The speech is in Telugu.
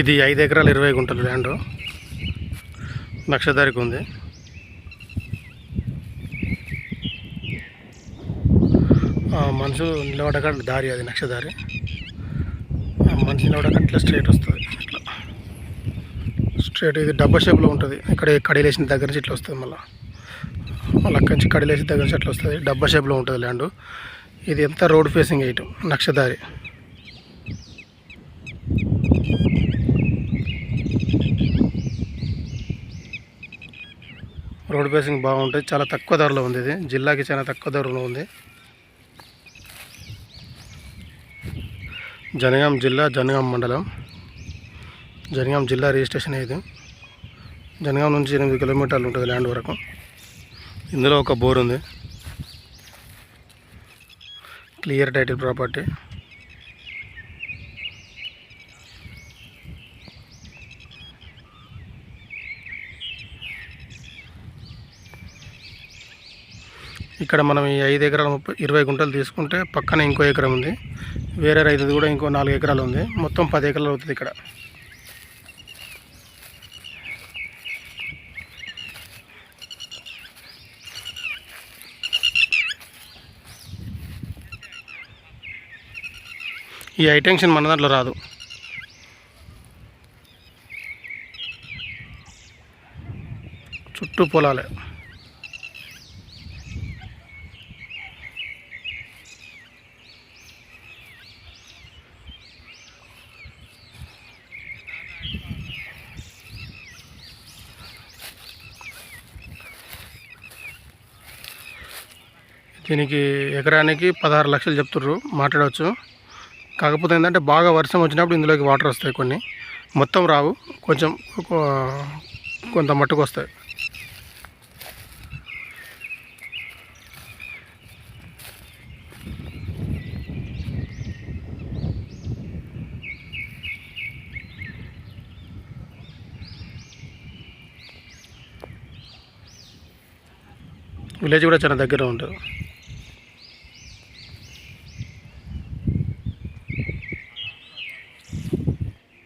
ఇది ఐదు ఎకరాలు ఇరవై గుంటలు ల్యాండ్. నక్షదారికి ఉంది. ఆ మనుషులు నిలబడక దారి అది నక్షదారి మనిషి నిలబడక ఇట్లా స్ట్రైట్ వస్తుంది. ఇట్లా స్ట్రైట్ ఇది డబ్బా షేప్లో ఉంటుంది. ఇక్కడ కడిలేసిన దగ్గర నుంచి ఇట్లా వస్తుంది మళ్ళీ. మళ్ళీ అక్కడి నుంచి కడిలేసిన దగ్గర నుంచి అట్లా వస్తుంది. డబ్బా షేప్లో ఉంటుంది ల్యాండ్. ఇది ఎంత రోడ్ ఫేసింగ్ ఎయిట్ నక్షదారి రోడ్ ఫేసింగ్ బాగుంటుంది. చాలా తక్కువ ధరలో ఉంది ఇది. జిల్లాకి చాలా తక్కువ ధరలో ఉంది. జనగాం జిల్లా జనగాం మండలం. జనగాం జిల్లా రిజిస్ట్రేషన్ ఇది. జనగాం నుంచి ఎనిమిది కిలోమీటర్లు ఉంటుంది ల్యాండ్ వరకు. ఇందులో ఒక బోర్ ఉంది. Clear title property. ఇక్కడ మనం ఈ ఐదు ఎకరాల ముప్పై ఇరవై గుంటలు తీసుకుంటే పక్కన ఇంకో ఎకరం ఉంది. వేరే రైతుది కూడా ఇంకో నాలుగు ఎకరాలు ఉంది. మొత్తం పది ఎకరాలు అవుతుంది ఇక్కడ. ఈ హైటెన్షన్ మన దాంట్లో రాదు. చుట్టూ పొలాలే. దీనికి ఎకరానికి పదహారు లక్షలు చెప్తుర్రు. మాట్లాడవచ్చు. కాకపోతే ఏంటంటే బాగా వర్షం వచ్చినప్పుడు ఇందులోకి వాటర్ వస్తాయి కొన్ని. మొత్తం రావు. కొంచెం కొంత మట్టుకు వస్తాయి. విలేజ్ కూడా చాలా దగ్గర ఉంటుంది.